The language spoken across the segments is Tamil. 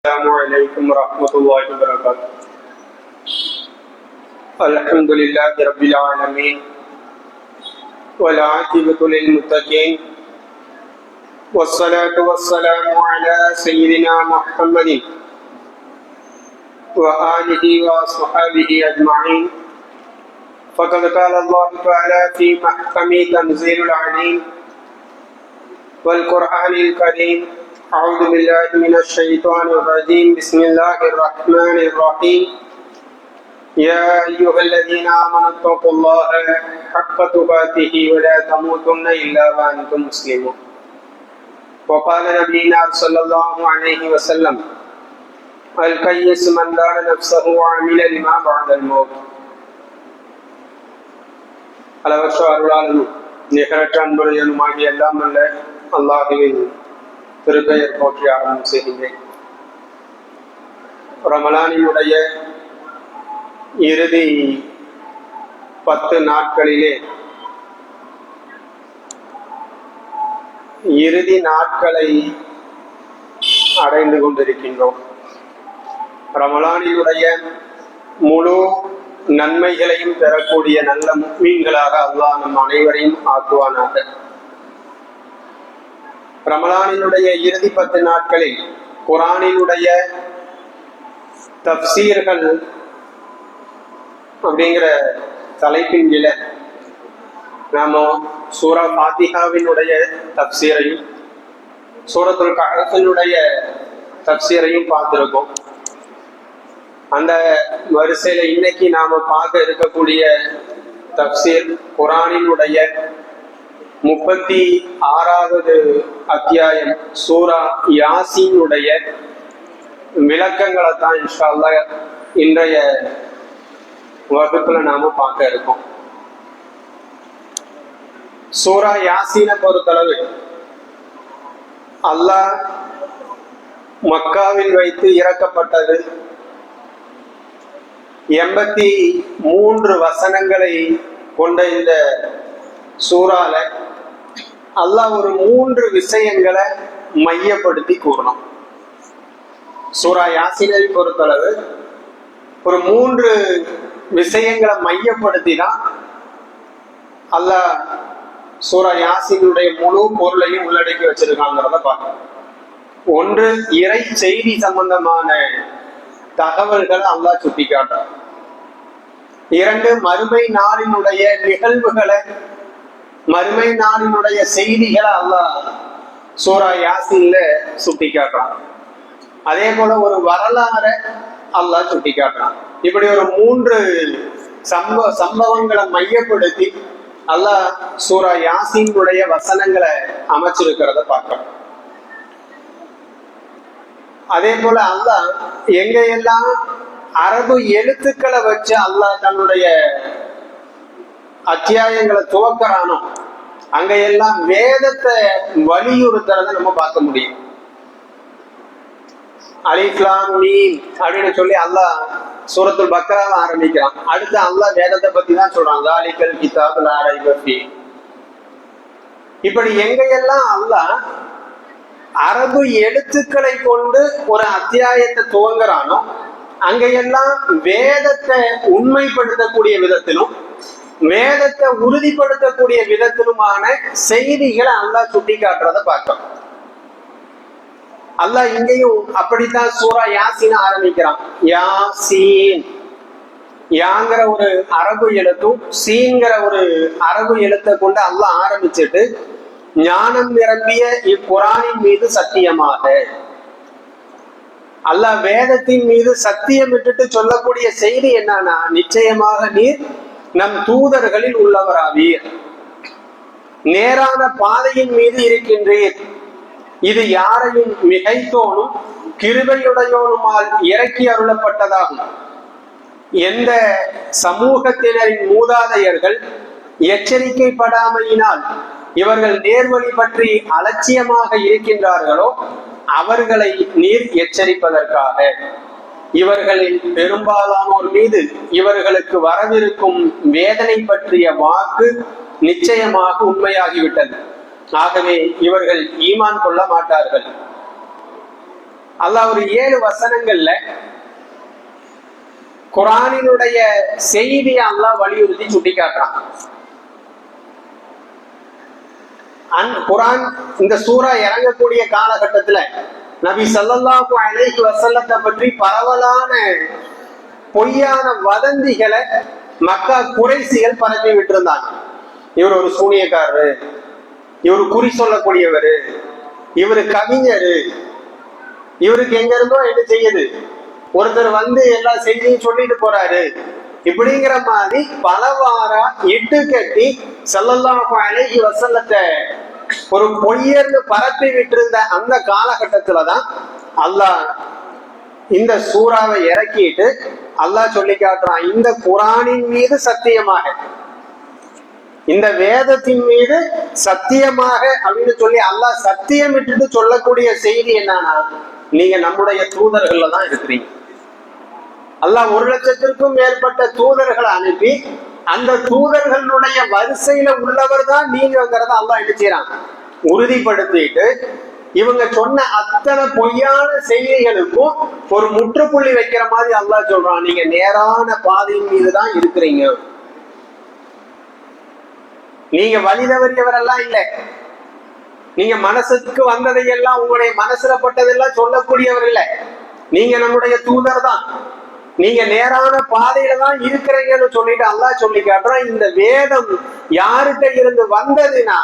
السلام عليكم ورحمة الله وبركاته. الحمد لله رب العالمين والعاقبة للمتقين. والصلاة والسلام على سيدنا محمد وآله وصحبه أجمعين. فقد قال الله تعالى في محكم تنزيل العليم والقرآن الكريم أعوذ بالله من الشيطان الرجيم بسم الله الرحمن الرحيم يا أيها الذين آمنوا اتقوا الله حق تقاته ولا تموتن إلا وأنتم مسلمون وقال نبينا صلى الله عليه وسلم القيس من دار نفسه وعمل لما بعد الموت அளவற்ற அருளாளனும் நிகரற்ற அன்புடையனுமாகிய எல்லாம் அல்ல அல்லாஹுவின் திருப்பெயர் போற்றி ஆரம்பம் செய்கின்றேன். ரமலானியுடைய இறுதி பத்து நாட்களிலே இறுதி நாட்களை அடைந்து கொண்டிருக்கின்றோம். ரமலானியுடைய முழு நன்மைகளையும் பெறக்கூடிய நல்ல மீன்களாக அல்லாஹ் நம் அனைவரையும் ஆக்குவானாக. ரமலானினுடைய இறுதி பத்து நாட்களில் குரானினுடைய தப்சீர்கள் அப்படிங்கிற தலைப்பின் கீழே நாம சூரா பாத்திகாவினுடைய தப்சீரையும் சூரத்துல் கழகத்தினுடைய தப்சீரையும் பார்த்திருக்கோம். அந்த வரிசையில இன்னைக்கு நாம பார்க்க இருக்கக்கூடிய தப்சீர் குரானினுடைய முப்பத்தி ஆறாவது அத்தியாயம் சூரா யாசினுடைய விளக்கங்களை தான் இன்ஷால்லா இன்றைய வகுப்புல நாம பார்க்க இருக்கோம். சூரா யாசீனை பொறுத்தளவு அல்லாஹ் மக்காவில் வைத்து இறக்கப்பட்டது. எண்பத்தி மூன்று வசனங்களை கொண்ட இந்த சூறால அல்லாஹ் ஒரு மூன்று விஷயங்களை மையப்படுத்தி கூறணும். சூரா யாசினை பொறுத்தளவு ஒரு மூன்று விஷயங்களை மையப்படுத்தி தான் அல்லாஹ் சூரா யாசினுடைய முழு பொருளையும் உள்ளடக்கி வச்சிருக்காங்கிறத பார்க்கணும். ஒன்று இறை செய்தி சம்பந்தமான தகவல்கள் அல்லாஹ் சுட்டி காட்டுறார் இரண்டு மறுமை நாளினுடைய நிகழ்வுகளை மறுமை நாளினுடைய செய்திகளை அல்லாஹ் சூரா யாசின்ல சுட்டி காட்டுறான் அதே போல ஒரு வரலாறை அல்லாஹ் சுட்டி காட்டுறான் இப்படி ஒரு மூன்று சம்பவ சம்பவங்களை மையப்படுத்தி அல்லாஹ் சூரா யாசினுடைய வசனங்களை அமைச்சிருக்கிறத பார்க்கிறோம் அதே போல அல்லாஹ் எங்க எல்லாம் அரபு எழுத்துக்களை வச்சு அல்லாஹ் தன்னுடைய அத்தியாயங்களை துவக்கிறானோ அங்க எல்லாம் வேதத்தை வலியுறுத்துறத நம்ம பார்க்க முடியும். அலிஃப்லாம் மீன் அப்படின்னு சொல்லி அல்லாஹ் சூரத்துல் பக்ராவை ஆரம்பிக்கிறான். அடுத்து அல்லாஹ் வேதத்தை பத்தி தான் சொல்றான். தாலிக்கல் கிதாப் லாரை பத்தி இப்படி எங்க எல்லாம் அல்லாஹ் அரபு எழுத்துக்களை கொண்டு ஒரு அத்தியாயத்தை துவங்குறானோ அங்கையெல்லாம் வேதத்தை உண்மைப்படுத்தக்கூடிய விதத்திலும் வேதத்தை உறுதிப்படுத்தக்கூடிய விதத்திலுமான செய்திகளை அல்லாஹ் சுட்டி காட்டுறத பார்க்கிறோம். அல்லா இங்கேயும் அப்படித்தான் சூரா யாசின் ஆரம்பிக்கிறான். யாசீன். யாங்கிற ஒரு அரபு எழுத்தும் சீன்கிற ஒரு அரபு எழுத்தை கொண்டு அல்லாஹ் ஆரம்பிச்சுட்டு ஞானம் நிரம்பிய இக்குரானின் மீது சத்தியமாக. அல்லாஹ் வேதத்தின் மீது சத்தியம் விட்டுட்டு சொல்லக்கூடிய செய்தி என்னன்னா நிச்சயமாக நீர் நம் தூதர்களில் உள்ளவராவீர். நேரான பாதையின் மீது இருக்கின்றீர். இது யாரையும் மிகைத்தோனும் கிருபையுடையோனுமால் இறக்கி அருளப்பட்டதாகும். எந்த சமூகத்தினரின் மூதாதையர்கள் எச்சரிக்கைப்படாமையினால் இவர்கள் நேர்வழி பற்றி அலட்சியமாக இருக்கின்றார்களோ அவர்களை நீர் எச்சரிப்பதற்காக. இவர்களில் பெரும்பாலானோர் மீது இவர்களுக்கு வரவிருக்கும் வேதனை பற்றிய வாக்கு நிச்சயமாக உண்மையாகிவிட்டது. ஆகவே இவர்கள் ஈமான் கொள்ள மாட்டார்கள். அல்லாஹ் ஒரு ஏழு வசனங்கள்ல குரானினுடைய செய்தியை அல்லாஹ் வலியுறுத்தி சுட்டி காட்டுறான் குரான் இந்த சூறா இறங்கக்கூடிய காலகட்டத்துல நபி ஸல்லல்லாஹு அலைஹி வசல்லத்தை பற்றி பரவலான பொய்யான வதந்திகளை மக்கா குறைசிகள் பரப்பி விட்டிருந்தாங்க. இவர் ஒரு சூனியக்காரரு. இவர் குறி சொல்லக்கூடியவர். இவர் கவிஞர். இவருக்கு எங்க இருந்தோ என்ன செய்யுது? ஒருத்தர் வந்து எல்லா செய்தியும் சொல்லிட்டு போறாரு. இப்படிங்கிற மாதிரி பலவாரா இட்டு கட்டி ஸல்லல்லாஹு அழகி வசல்லத்தை ஒரு பொய்யர்னு பரப்பி விட்டிருந்த அந்த காலகட்டத்துலதான் அல்லாஹ் இந்த சூறாவை இறக்கிட்டு அல்லாஹ் சொல்லி காட்டுறான் இந்த குரானின் மீது சத்தியமாக. இந்த வேதத்தின் மீது சத்தியமாக அப்படின்னு சொல்லி அல்லாஹ் சத்தியம் விட்டுட்டு சொல்லக்கூடிய செய்தி என்னன்னா நீங்க நம்முடைய தூதர்கள்ல தான் இருக்கிறீங்க. அல்லாஹ் ஒரு லட்சத்திற்கும் மேற்பட்ட தூதர்களை அனுப்பி அந்த தூதர்களுடைய வரிசையில உள்ளவர் தான் நீங்கிறத அல்லாஹ் என்ன செய்யறான் உறுதிப்படுத்திட்டு இவங்க சொன்ன அத்தனை பொய்யான செய்திகளுக்கும் ஒரு முற்றுப்புள்ளி வைக்கிற மாதிரி அல்லாஹ் சொல்றான். நீங்க நேரான பாதையின் மீது தான் இருக்கிறீங்க. நீங்க வழி தவறியவரெல்லாம் இல்லை. நீங்க மனசுக்கு வந்ததையெல்லாம் உங்களுடைய மனசுல பட்டதெல்லாம் சொல்லக்கூடியவர் இல்லை. நீங்க நம்முடைய தூதர் தான் நீங்க நேரான பாதையில தான் இருக்கிறீங்கன்னு சொல்லிட்டு அல்லாஹ் சொல்லி காட்டுறான். இந்த வேதம் யாருகிட்ட இருந்து வந்ததுன்னா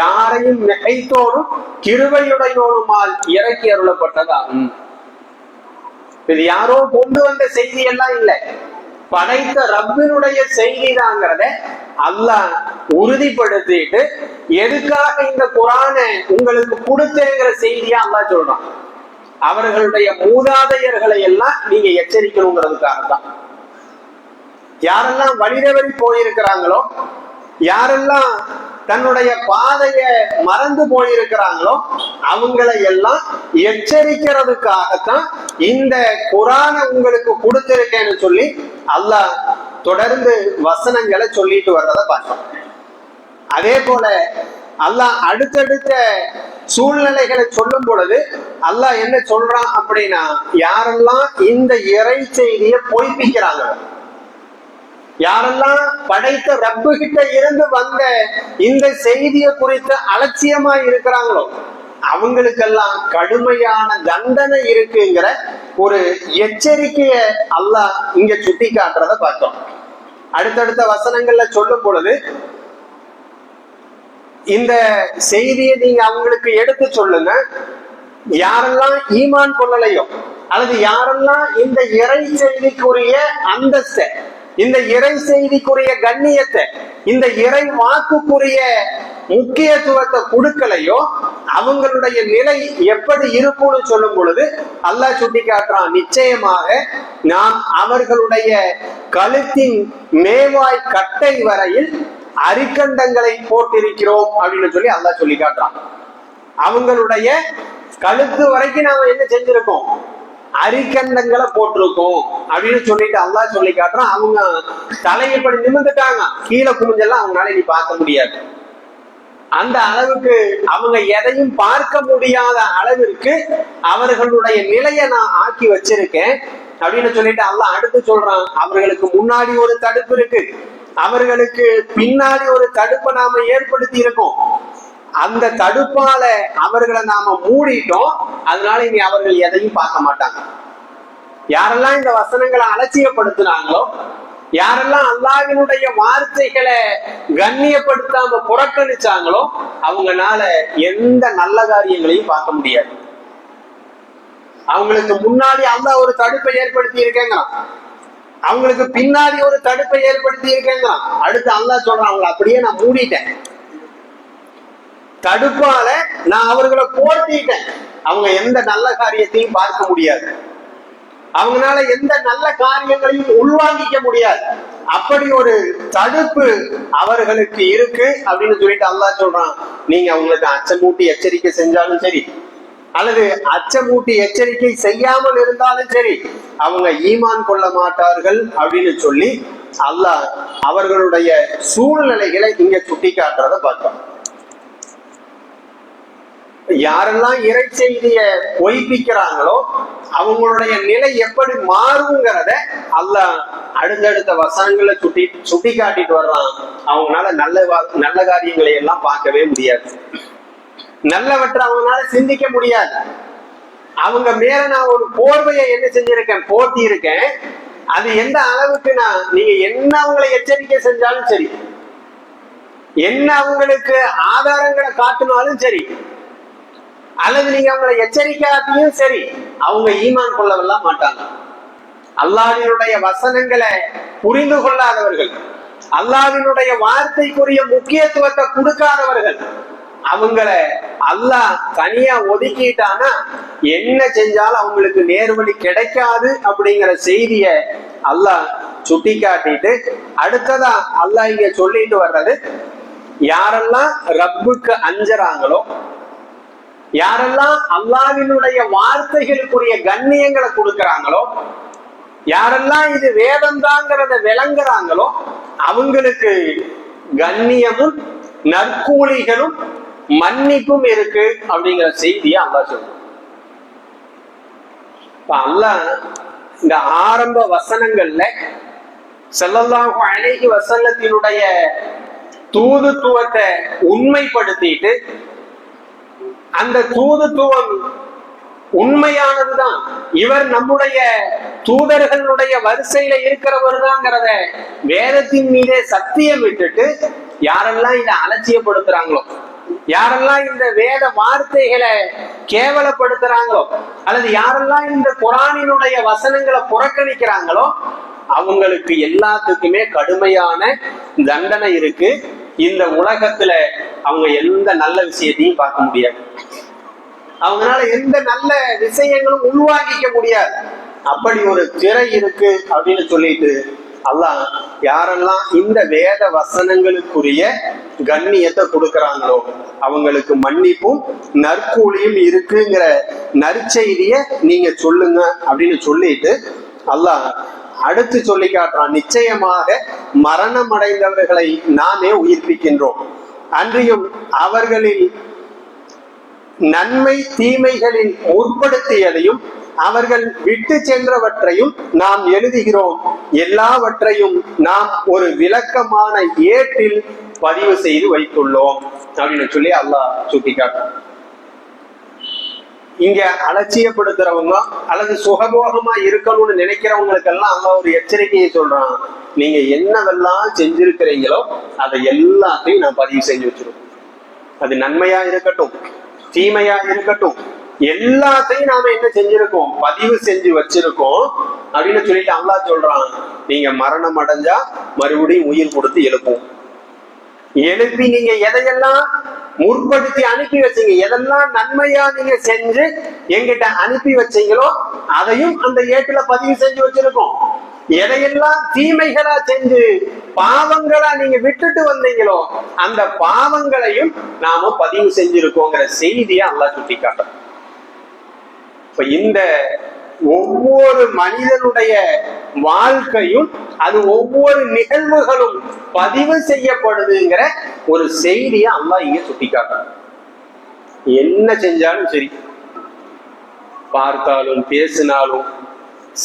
யாரையும் மிகைத்தோடும் கிருவையுடையோனுமால் இறக்கி அருளப்பட்டதாகும். இது யாரோ கொண்டு வந்த செய்தி எல்லாம் இல்லை. படைத்த ரப்பினுடைய செய்திதாங்கிறத அல்லாஹ் உறுதிப்படுத்திட்டு எதுக்காக இந்த குரானை உங்களுக்கு கொடுத்தேங்கிற செய்தியா அல்லாஹ் சொல்றான். அவர்களுடைய மூதாதையர்களை எல்லாம் நீங்க எச்சரிக்கணுங்கிறதுக்காக தான் யாரெல்லாம் வழிதவறி போயிருக்கிறாங்களோ யாரெல்லாம் தன்னுடைய பாதைய மறந்து போயிருக்கிறாங்களோ அவங்களை எல்லாம் எச்சரிக்கிறதுக்காகத்தான் இந்த குரான உங்களுக்கு கொடுத்திருக்கேன்னு சொல்லி அல்லாஹ் தொடர்ந்து வசனங்களை சொல்லிட்டு வர்றதை பார்த்தோம் அதே போல அல்லாஹ் அடுத்தடுத்த சூழ்நிலைகளை சொல்லும் பொழுது அல்லாஹ் என்ன சொல்றான் அப்படின்னா யாரெல்லாம் இந்த இறை செய்தியை பொய்ப்பிக்கிறாங்க யாரெல்லாம் படைத்த ரப்பு கிட்ட இருந்து வந்த இந்த செய்தியை குறித்து அலட்சியமா இருக்கிறாங்களோ அவங்களுக்கெல்லாம் கடுமையான தண்டனை இருக்குங்கிற ஒரு எச்சரிக்கைய அல்லாஹ் இங்க சுட்டி காட்டுறத பார்த்தோம். அடுத்தடுத்த வசனங்கள்ல சொல்லும் பொழுது இந்த செய்தியை நீங்க அவங்களுக்கு எடுத்து சொல்லுங்க. யாரெல்லாம் ஈமான் கொள்ளலையோ அல்லது யாரெல்லாம் இந்த இறை செய்திக்குரிய அந்தஸ்தை இந்த இறை செய்திக்குரிய கண்ணியத்தை இந்த இறை வாக்குக்குரிய முக்கியத்துவத்தை கொடுக்கலையோ அவங்களுடைய நிலை எப்படி இருக்கும்னு சொல்லும் பொழுது அல்லாஹ் சுட்டி காட்டுறான் நிச்சயமாக நாம் அவர்களுடைய கழுத்தின் மேவாய் கட்டை வரையில் அரிக்கண்டங்களை போட்டிருக்கிறோம் அப்படின்னு சொல்லி அல்லாஹ் சொல்லி காட்டுறான். அவங்களுடைய கழுத்து வரைக்கும் நாம என்ன செஞ்சிருக்கோம்? அரிக்கண்டங்களை போட்டிருக்கோம் அப்படின்னு சொல்லிட்டு அல்லாஹ் சொல்லி காட்டுறான். அவங்க தலையப்படி நிமிந்துட்டாங்க கீழே குமிஞ்செல்லாம் அவங்களால நீ பார்க்க முடியாது. அந்த அளவுக்கு அவங்க எதையும் பார்க்க முடியாத அளவிற்கு அவர்களுடைய நிலையை நான் ஆக்கி வச்சிருக்கேன் அப்படின்னு சொல்லிட்டு அல்லாஹ் அடுத்து சொல்றான். அவர்களுக்கு முன்னாடி ஒரு தடுப்பு இருக்கு. அவர்களுக்கு பின்னாடி ஒரு தடுப்பை நாம ஏற்படுத்தி இருக்கோம். அந்த தடுப்பால அவர்களை நாம மூடிட்டோம். அதனால இனி அவர்கள் எதையும் பார்க்க மாட்டாங்க. யாரெல்லாம் இந்த வசனங்களை அலட்சியப்படுத்தினாங்களோ யாரெல்லாம் அல்லாவினுடைய வார்த்தைகளை கண்ணியப்படுத்தாம புறக்கணிச்சாங்களோ அவங்கனால எந்த நல்ல காரியங்களையும் பார்க்க முடியாது. அவங்களுக்கு முன்னாடி அல்லாஹ் ஒரு தடுப்பை ஏற்படுத்தி இருக்கேங்கிறான் அவங்களுக்கு பின்னாடி ஒரு தடுப்பை ஏற்படுத்தி இருக்கேங்க அடுத்து அல்லாஹ் சொல்றான் அவங்களை அப்படியே நான் மூடிட்டேன். தடுப்பால நான் அவர்களை போட்டிட்டேன் அவங்க எந்த நல்ல காரியத்தையும் பார்க்க முடியாது. அவங்களால எந்த நல்ல காரியங்களையும் உள்வாங்கிக்க முடியாது. அப்படி ஒரு தடுப்பு அவர்களுக்கு இருக்கு அப்படின்னு சொல்லிட்டு அல்லா சொல்றான். நீங்க அவங்களுக்கு அச்சமூட்டி எச்சரிக்கை செஞ்சாலும் சரி அல்லது அச்சமூட்டி எச்சரிக்கை செய்யாமல் இருந்தாலும் சரி அவங்க ஈமான் கொள்ள மாட்டார்கள் அப்படின்னு சொல்லி அல்லாஹ் அவர்களுடைய சூழ்நிலைகளை இங்க சுட்டி காட்டுறத பார்த்தோம் யாரெல்லாம் இறை செய்திய பொய்ப்பிக்கிறாங்களோ அவங்களுடைய நிலை எப்படி மாறுங்கிறத அல்லாஹ் அடுத்தடுத்த வசனங்களை சுட்டி சுட்டி காட்டிட்டு வர்றான். அவங்களால நல்ல வா- நல்ல காரியங்களை எல்லாம் பார்க்கவே முடியாது. நல்லவற்றை அவங்களால சிந்திக்க முடியாது. அவங்க மேல நான் ஒரு போர்வையை என்ன செஞ்சிருக்கேன்? போட்டி இருக்கேன் அது எந்த அளவுக்கு நான் நீங்க என்ன அவங்களை எச்சரிக்கை செஞ்சாலும் சரி என்ன அவங்களுக்கு ஆதாரங்களை காட்டினாலும் சரி அல்லது நீங்க அவங்களை எச்சரிக்காட்டியும் சரி அவங்க ஈமான் கொள்ளவெல்லாம் மாட்டாங்க. அல்லாவினுடைய வசனங்களை புரிந்து கொள்ளாதவர்கள் அல்லாவினுடைய வார்த்தைக்குரிய முக்கியத்துவத்தை கொடுக்காதவர்கள் அவங்கள அல்லாஹ் தனியா ஒதுக்கிட்டானா என்ன செஞ்சாலும் அவங்களுக்கு நேர்வழி கிடைக்காது அப்படிங்கிற செய்திய அல்லாஹ் சுட்டி காட்டிட்டு அடுத்ததா அல்லாஹ் இங்க சொல்லிட்டு வர்றது யாரெல்லாம் ரப்புக்கு அஞ்சறாங்களோ யாரெல்லாம் அல்லாவினுடைய வார்த்தைகளுக்குரிய கண்ணியங்களை கொடுக்கறாங்களோ யாரெல்லாம் இது வேதம் தாங்கிறத விளங்குறாங்களோ அவங்களுக்கு கண்ணியமும் நற்கூலிகளும் மன்னிப்பும் இருக்கு அப்படிங்கிற செய்தியை அல்லா சொல்றான். இப்ப இந்த ஆரம்ப வசனங்கள்ல ஸல்லல்லாஹு அழகி வசனத்தினுடைய தூதுத்துவத்தை உண்மைப்படுத்திட்டு அந்த தூதுத்துவம் உண்மையானதுதான். இவர் நம்முடைய தூதர்களுடைய வரிசையில இருக்கிறவர் தாங்கிறத வேதத்தின் மீதே சத்தியம் விட்டுட்டு யாரெல்லாம் இதை அலட்சியப்படுத்துறாங்களோ யாரெல்லாம் இந்த வேத வார்த்தைகளை கேவலப்படுத்துறாங்களோ அல்லது யாரெல்லாம் இந்த குரானினுடைய வசனங்களை புறக்கணிக்கிறாங்களோ அவங்களுக்கு எல்லாத்துக்குமே கடுமையான தண்டனை இருக்கு. இந்த உலகத்துல அவங்க எந்த நல்ல விஷயத்தையும் பார்க்க முடியாது. அவங்களால எந்த நல்ல விஷயங்களும் உள்வாங்கிக்க முடியாது. அப்படி ஒரு திரை இருக்கு அப்படின்னு சொல்லிட்டு அல்லாஹ் யாரெல்லாம் இந்த வேத வசனங்களுக்குரிய கண்ணியத்தை கொடுக்கறாங்களோ அவங்களுக்கு மன்னிப்பும் நற்கூலியும் இருக்குங்கிற நற்செய்திய நீங்க சொல்லுங்க அப்படின்னு சொல்லிட்டு அல்லாஹ் அடுத்து சொல்லி காட்டுறான் நிச்சயமாக மரணம் அடைந்தவர்களை நாமே உயிர்ப்பிக்கின்றோம். அன்றியும் அவர்களில் நன்மை தீமைகளின் முற்படுத்தியதையும் அவர்கள் விட்டு சென்றவற்றையும் நாம் எழுதுகிறோம். எல்லாவற்றையும் நாம் ஒரு விளக்கமான ஏட்டில் பதிவு செய்து வைத்துள்ளோம். அப்படின்னு சொல்லி அல்லாஹ் சுட்டி காட்டுறான் இங்க அலட்சியப்படுத்துறவங்க அல்லது சுகபோகமா இருக்கணும்னு நினைக்கிறவங்களுக்கெல்லாம் அங்க ஒரு எச்சரிக்கையை சொல்றான். நீங்க என்னவெல்லாம் செஞ்சிருக்கிறீங்களோ அதை எல்லாத்தையும் நான் பதிவு செஞ்சு வச்சிருக்கோம் அது நன்மையா இருக்கட்டும் தீமையா இருக்கட்டும் எல்லாத்தையும் நாம என்ன செஞ்சிருக்கோம்? பதிவு செஞ்சு வச்சிருக்கோம். அப்படின்னு சொல்லிட்டு அல்லா சொல்றான். நீங்க மரணம் அடைஞ்சா மறுபடியும் உயிர் கொடுத்து எழுப்பும் எழுப்பி நீங்க எதையெல்லாம் முற்படுத்தி அனுப்பி வச்சீங்க எதெல்லாம் நன்மையா நீங்க செஞ்சு எங்கிட்ட அனுப்பி வச்சீங்களோ அதையும் அந்த ஏட்டுல பதிவு செஞ்சு வச்சிருக்கோம். எதையெல்லாம் தீமைகளா செஞ்சு பாவங்களா நீங்க விட்டுட்டு வந்தீங்களோ அந்த பாவங்களையும் நாம பதிவு செஞ்சிருக்கோங்கிற செய்தியை அல்லாஹ் சுட்டி காட்டுறோம் இப்ப இந்த ஒவ்வொரு மனிதனுடைய வாழ்க்கையும் அது ஒவ்வொரு நிகழ்வுகளும் பதிவு செய்யப்படுதுங்கிற ஒரு செய்தியை அல்லா இங்க சுட்டி என்ன செஞ்சாலும் சரி பார்த்தாலும் பேசினாலும்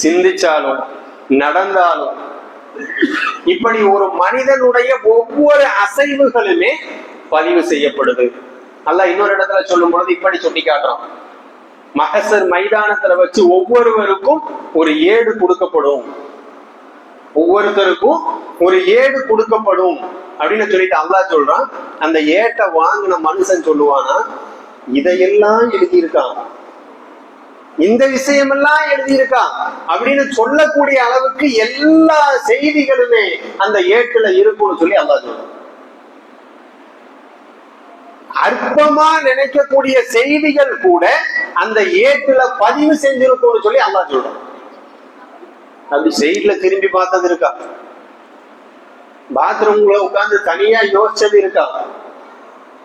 சிந்திச்சாலும் நடந்தாலும் இப்படி ஒரு மனிதனுடைய ஒவ்வொரு அசைவுகளுமே பதிவு செய்யப்படுது. அல்ல இன்னொரு இடத்துல சொல்லும் பொழுது இப்படி சுட்டி காட்டுறான் மகசர் மைதானத்துல வச்சு ஒவ்வொருவருக்கும் ஒரு ஏடு கொடுக்கப்படும். ஒவ்வொருத்தருக்கும் ஒரு ஏடு கொடுக்கப்படும் அப்படின்னு சொல்லிட்டு அல்லாஹ் சொல்றான். அந்த ஏட்டை வாங்கின மனுஷன் சொல்லுவானா இதையெல்லாம் எழுதியிருக்கான். இந்த விஷயமெல்லாம் எழுதியிருக்கான் அப்படின்னு சொல்லக்கூடிய அளவுக்கு எல்லா செய்திகளுமே அந்த ஏட்டுல இருக்கும்னு சொல்லி அல்லாஹ் சொல்றான். அற்பமா நினைக்கக்கூடிய செய்திகள் கூட அந்த ஏட்டுல பதிவு செஞ்சிருக்கும்னு சொல்லி அல்லா சொல்றான். அப்படி செய்தியில திரும்பி பார்த்தது இருக்கா? பாத்ரூம்ல உட்கார்ந்து தனியா யோசிச்சது இருக்கா?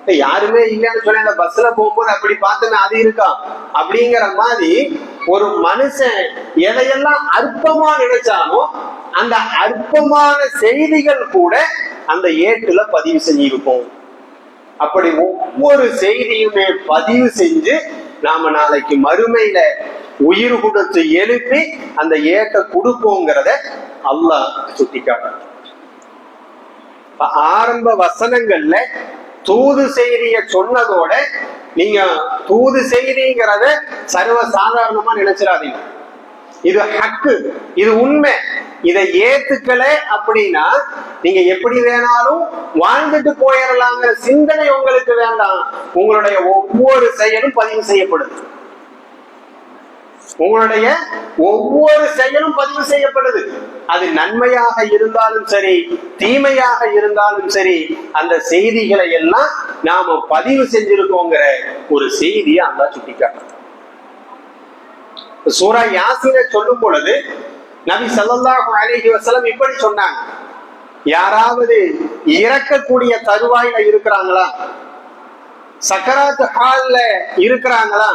யாருமே இல்லைன்னு சொல்லி அந்த பஸ்ல போகும்போது அப்படி பார்த்தேன்னு அது இருக்கா? அப்படிங்கிற மாதிரி ஒரு மனுஷன் எதையெல்லாம் அற்பமா நினைச்சானோ அந்த அற்பமான செய்திகள் கூட அந்த ஏட்டுல பதிவு செஞ்சிருப்போம். அப்படி ஒவ்வொரு செய்தியுமே பதிவு செஞ்சு நாம நாளைக்கு மறுமையில உயிர் கொடுத்து எழுப்பி அந்த ஏட்ட கொடுப்போங்கிறத அல்லாஹ் சுட்டிக்காட்ட ஆரம்ப வசனங்கள்ல தூது செய்திய சொன்னதோட நீங்க தூது செய்திங்கிறத சர்வ சாதாரணமா நினைச்சிடாதீங்க. இது ஹக்கு இது உண்மை. இதை ஏத்துக்கல அப்படின்னா நீங்க எப்படி வேணாலும் வாழ்ந்துட்டு போயிடலாங்கிற சிந்தனை உங்களுக்கு வேண்டாம். உங்களுடைய ஒவ்வொரு செயலும் பதிவு செய்யப்படுது. உங்களுடைய ஒவ்வொரு செயலும் பதிவு செய்யப்படுது. அது நன்மையாக இருந்தாலும் சரி தீமையாக இருந்தாலும் சரி அந்த செய்திகளை எல்லாம் நாம பதிவு செஞ்சிருக்கோங்கிற ஒரு செய்தியை அந்த சுட்டிக்காட்டு சூரா யாசினை சொல்லும் பொழுது நபி ஸல்லல்லாஹு அலைஹி வசலம் இப்படி சொன்னாங்க. யாராவது இறக்கக்கூடிய தருவாயில இருக்கிறாங்களா? சக்கராத்து ஹால்ல இருக்கிறாங்களா?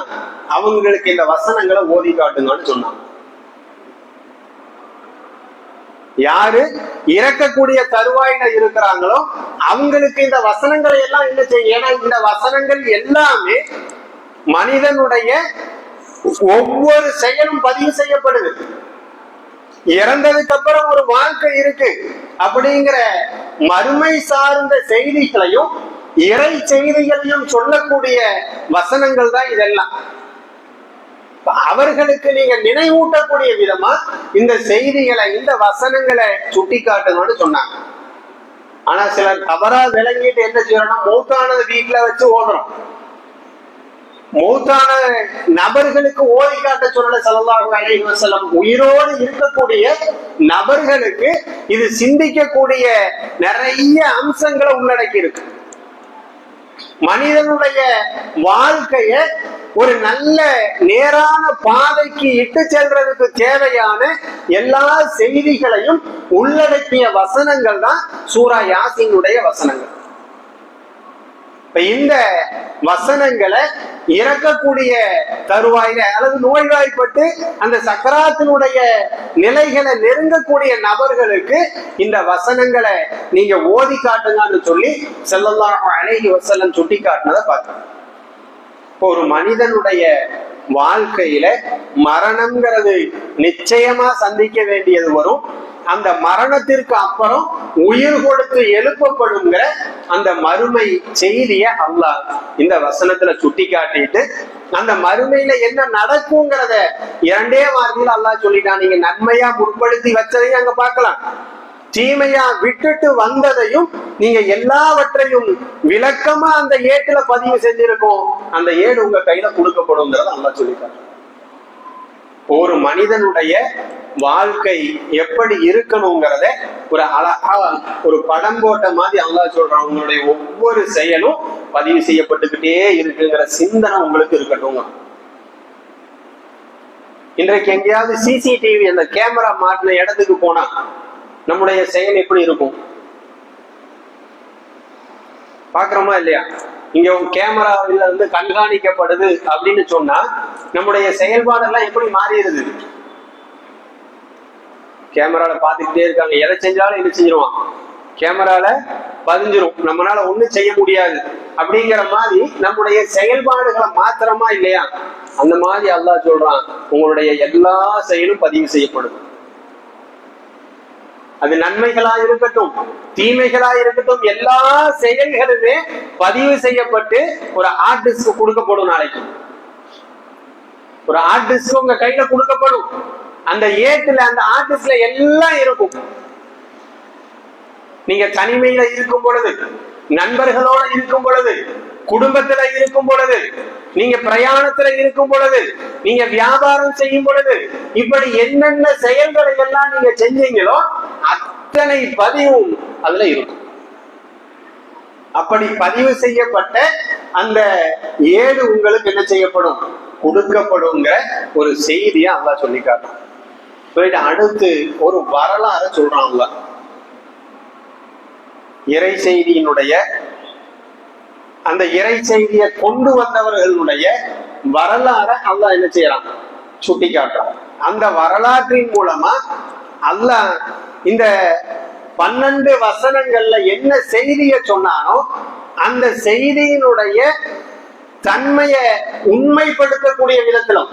அவங்களுக்கு இந்த வசனங்களை ஓதி காட்டுங்கன்னு சொன்னாங்க. யாரு இறக்கக்கூடிய தருவாயில இருக்கிறாங்களோ அவங்களுக்கு இந்த வசனங்களை எல்லாம் என்ன செய்யும் ஏன்னா இந்த வசனங்கள் எல்லாமே மனிதனுடைய ஒவ்வொரு செயலும் பதிவு செய்யப்படுது. இறந்ததுக்கு அப்புறம் ஒரு வாழ்க்கை இருக்கு அப்படிங்கிற மறுமை சார்ந்த செய்திகளையும் இறை செய்திகளையும் சொல்லக்கூடிய வசனங்கள் தான் இதெல்லாம். அவர்களுக்கு நீங்க நினைவூட்டக்கூடிய விதமா இந்த செய்திகளை இந்த வசனங்களை சுட்டி காட்டுங்கன்னு சொன்னாங்க. ஆனா சிலர் தவறா விளங்கிட்டு என்ன செய்யறோம்னா மூத்தானது வீட்டுல வச்சு ஓடுறோம். மூத்தான நபர்களுக்கு ஓதி காட்ட சொல்லல சல்லாஹு அலைஹி உயிரோடு இருக்கக்கூடிய நபர்களுக்கு இது சிந்திக்கக்கூடிய நிறைய அம்சங்களை உள்ளடக்கி இருக்கு மனிதனுடைய வாழ்க்கைய ஒரு நல்ல நேரான பாதைக்கு இட்டு செல்றதுக்கு தேவையான எல்லா செய்திகளையும் உள்ளடக்கிய வசனங்கள் தான் சூரா யாசினுடைய வசனங்கள். இப்ப இந்த வசனங்களை இறக்கக்கூடிய தருவாயில அல்லது நோய்வாய்ப்பட்டு அந்த சக்கராத்தினுடைய நிலைகளை நெருங்கக்கூடிய நபர்களுக்கு இந்த வசனங்களை நீங்க ஓதி காட்டுங்கன்னு சொல்லி செல்லல்லாம் அழகி வசல்லம் சுட்டி காட்டினதை பார்த்தோம் இப்போ ஒரு மனிதனுடைய வாழ்க்கையில மரணம்ங்கிறது நிச்சயமா சந்திக்க வேண்டியது வரும். அந்த மரணத்திற்கு அப்புறம் உயிர் கொடுத்து எழுப்பப்படுங்கிற அந்த மறுமை செய்திய அல்லாஹ் இந்த வசனத்துல சுட்டி காட்டிட்டு அந்த மறுமையில என்ன நடக்குங்கிறத இரண்டே வார்த்தையில் அல்லாஹ் சொல்லிட்டான். நீங்க நன்மையா முற்படுத்தி வச்சதையும் அங்க பார்க்கலாம். தீமையா விட்டுட்டு வந்ததையும் நீங்க எல்லாவற்றையும் விளக்கமா அந்த ஏட்டுல பதிவு செஞ்சிருக்கோம். அந்த ஏடு உங்க கையில கொடுக்கப்படுங்கிறத அல்லாஹ் சொல்லிட்டான். ஒரு மனிதனுடைய வாழ்க்கை எப்படி இருக்கணுங்கிறத ஒரு அழகா ஒரு படம் போட்ட மாதிரி அல்லா சொல்றான். உங்களுடைய ஒவ்வொரு செயலும் பதிவு செய்யப்பட்டுக்கிட்டே இருக்குங்கிற சிந்தனை உங்களுக்கு இருக்கட்டும் இன்றைக்கு எங்கேயாவது சிசிடிவி அந்த கேமரா மாட்டின இடத்துக்கு போனா நம்முடைய செயல் எப்படி இருக்கும்? பாக்குறோமா இல்லையா? இங்க கேமராவில வந்து கண்காணிக்கப்படுது அப்படின்னு சொன்னா நம்முடைய செயல்பாடெல்லாம் எப்படி மாறிடுது? கேமரால பாத்துக்கிட்டே இருக்காங்க. எதை செஞ்சாலும் என்ன செஞ்சிருவான்? கேமரால பதிஞ்சிரும். நம்மளால ஒண்ணும் செய்ய முடியாது. அப்படிங்கிற மாதிரி நம்முடைய செயல்பாடுகளை மாத்திரமா இல்லையா? அந்த மாதிரி அல்லாஹ் சொல்றான். உங்களுடைய எல்லா செயலும் பதிவு செய்யப்படும். அது நன்மைகளா இருக்கட்டும் தீமைகளா இருக்கட்டும் எல்லா செயல்களுமே பதிவு செய்யப்பட்டு ஒரு ஆர்டிஸ்ட் கொடுக்கப்படும் நாளைக்கு. ஒரு ஆர்டிஸ்ட் உங்க கையில கொடுக்கப்படும். அந்த ஏட்டுல அந்த ஆர்டிஸ்ட்ல எல்லாம் இருக்கும். நீங்க தனிமையில இருக்கும் பொழுது நண்பர்களோட இருக்கும் பொழுது குடும்பத்துல இருக்கும் பொழுது நீங்க பிரயாணத்துல இருக்கும் பொழுது நீங்க வியாபாரம் செய்யும் பொழுது இப்படி என்னென்ன செயல்களை எல்லாம் நீங்க செஞ்சீங்களோ அத்தனை பதிவும் அதுல இருக்கும். அப்படி பதிவு செய்யப்பட்ட அந்த ஏடு உங்களுக்கு என்ன செய்யப்படும்? கொடுக்கப்படுங்கிற ஒரு செய்தியை அல்லாஹ் சொல்லி காட்டும் சொல்லிட்டு அடுத்து ஒரு வரலாறு சொல்றான் இறை செய்தியினுடைய அந்த இறை செய்தியை கொண்டு வந்தவர்களுடைய வரலாற அல்லா என்ன செய்யறான்? சுட்டி காட்டுறான் அந்த வரலாற்றின் மூலமா அல்லாஹ் இந்த பன்னெண்டு வசனங்கள்ல என்ன செய்திய சொன்னானோ அந்த செய்தியினுடைய தன்மையை உண்மைப்படுத்தக்கூடிய விதத்திலும்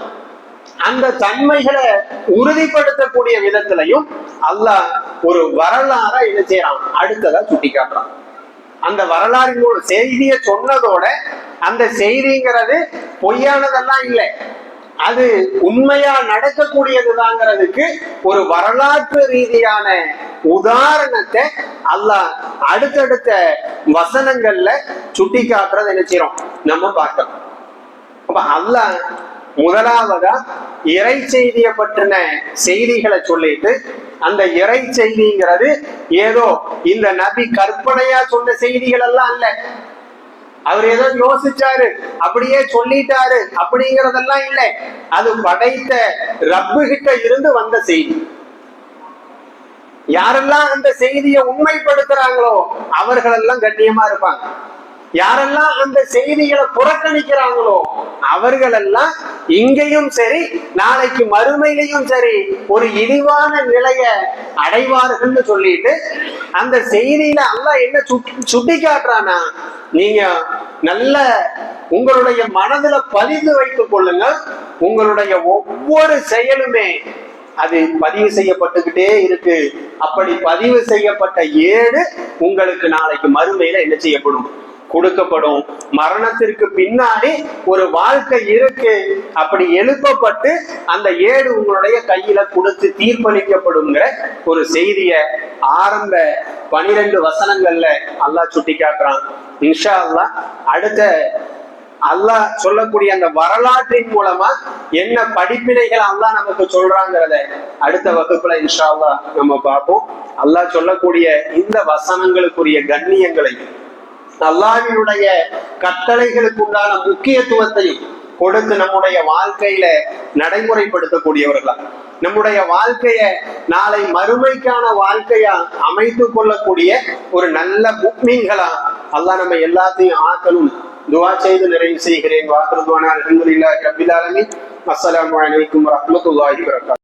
அந்த தன்மைகளை உறுதிப்படுத்தக்கூடிய விதத்திலையும் அல்லாஹ் ஒரு வரலாற என்ன செய்யறான்? அடுத்ததா சுட்டி காட்டுறான் அந்த வரலாறு செய்தியை சொன்னதோட அந்த செய்திங்கிறது பொய்யானதெல்லாம் இல்லை. அது உண்மையா நடக்கக்கூடியதுதாங்கிறதுக்கு ஒரு வரலாற்று ரீதியான உதாரணத்தை அல்லாஹ் அடுத்தடுத்த வசனங்கள்ல சுட்டி காட்டுறதை நினைச்சிரும் நம்ம பார்க்கிறோம். அப்ப அல்லாஹ் முதலாவதா இறை செய்தியை பற்றின செய்திகளை சொல்லிட்டு அந்த இறை செய்திங்கிறது ஏதோ இந்த நபி கற்பனையா சொன்ன செய்திகள் எல்லாம் அல்ல. அவர் ஏதோ யோசிச்சாரு அப்படியே சொல்லிட்டாரு அப்படிங்கறதெல்லாம் இல்லை. அது படைத்த ரப்பு கிட்ட இருந்து வந்த செய்தி. யாரெல்லாம் அந்த செய்தியை உண்மைப்படுத்துறாங்களோ அவர்கள் எல்லாம் கண்ணியமா இருப்பாங்க. யாரெல்லாம் அந்த செய்திகளை புறக்கணிக்கிறாங்களோ அவர்கள் எல்லாம் இங்கேயும் சரி நாளைக்கு மறுமையிலையும் சரி ஒரு இழிவான நிலைய அடைவார்கள்னு சொல்லிட்டு அந்த செய்தியில அல்ல என்ன சுட்டி காட்டுறானா நீங்க நல்ல உங்களுடைய மனதுல பதிந்து வைத்துக் கொள்ளுங்க உங்களுடைய ஒவ்வொரு செயலுமே அது பதிவு செய்யப்பட்டுக்கிட்டே இருக்கு. அப்படி பதிவு செய்யப்பட்ட ஏடு உங்களுக்கு நாளைக்கு மறுமையில என்ன செய்யப்படும்? கொடுக்கப்படும். மரணத்திற்கு பின்னாடி ஒரு வாழ்க்கை இருக்கு. அப்படி எழுப்பப்பட்டு அந்த ஏடு உங்களுடைய கையில கொடுத்து தீர்ப்பளிக்கப்படுங்கிற ஒரு செய்திய ஆரம்ப பனிரெண்டு வசனங்கள்ல அல்லாஹ் சுட்டி காட்டுறான். இன்ஷா அல்லா அடுத்த அல்லாஹ் சொல்லக்கூடிய அந்த வரலாற்றின் மூலமா என்ன படிப்பினைகள் அல்லாஹ் நமக்கு சொல்றாங்கிறத அடுத்த வகுப்புல இன்ஷா அல்லா நம்ம பார்ப்போம். அல்லாஹ் சொல்லக்கூடிய இந்த வசனங்களுக்குரிய கண்ணியங்களை அல்லாவினுடைய கட்டளைகளுக்கு உண்டான முக்கியத்துவத்தையும் கொடுத்து நம்முடைய வாழ்க்கையில நடைமுறைப்படுத்தக்கூடியவர்களா. நம்முடைய வாழ்க்கைய நாளை மறுமைக்கான வாழ்க்கையா அமைத்து கொள்ளக்கூடிய ஒரு நல்ல முக்மீன்களா அல்லா நம்ம எல்லாத்தையும் ஆக்கணும். துவா செய்து நிறைவு செய்கிறேன். வாக்குறுதுவான அலமதுல்லா ரபில் ஆலமீன். அஸ்ஸலாமு அலைக்கும் வரஹ்மத்துல்லாஹி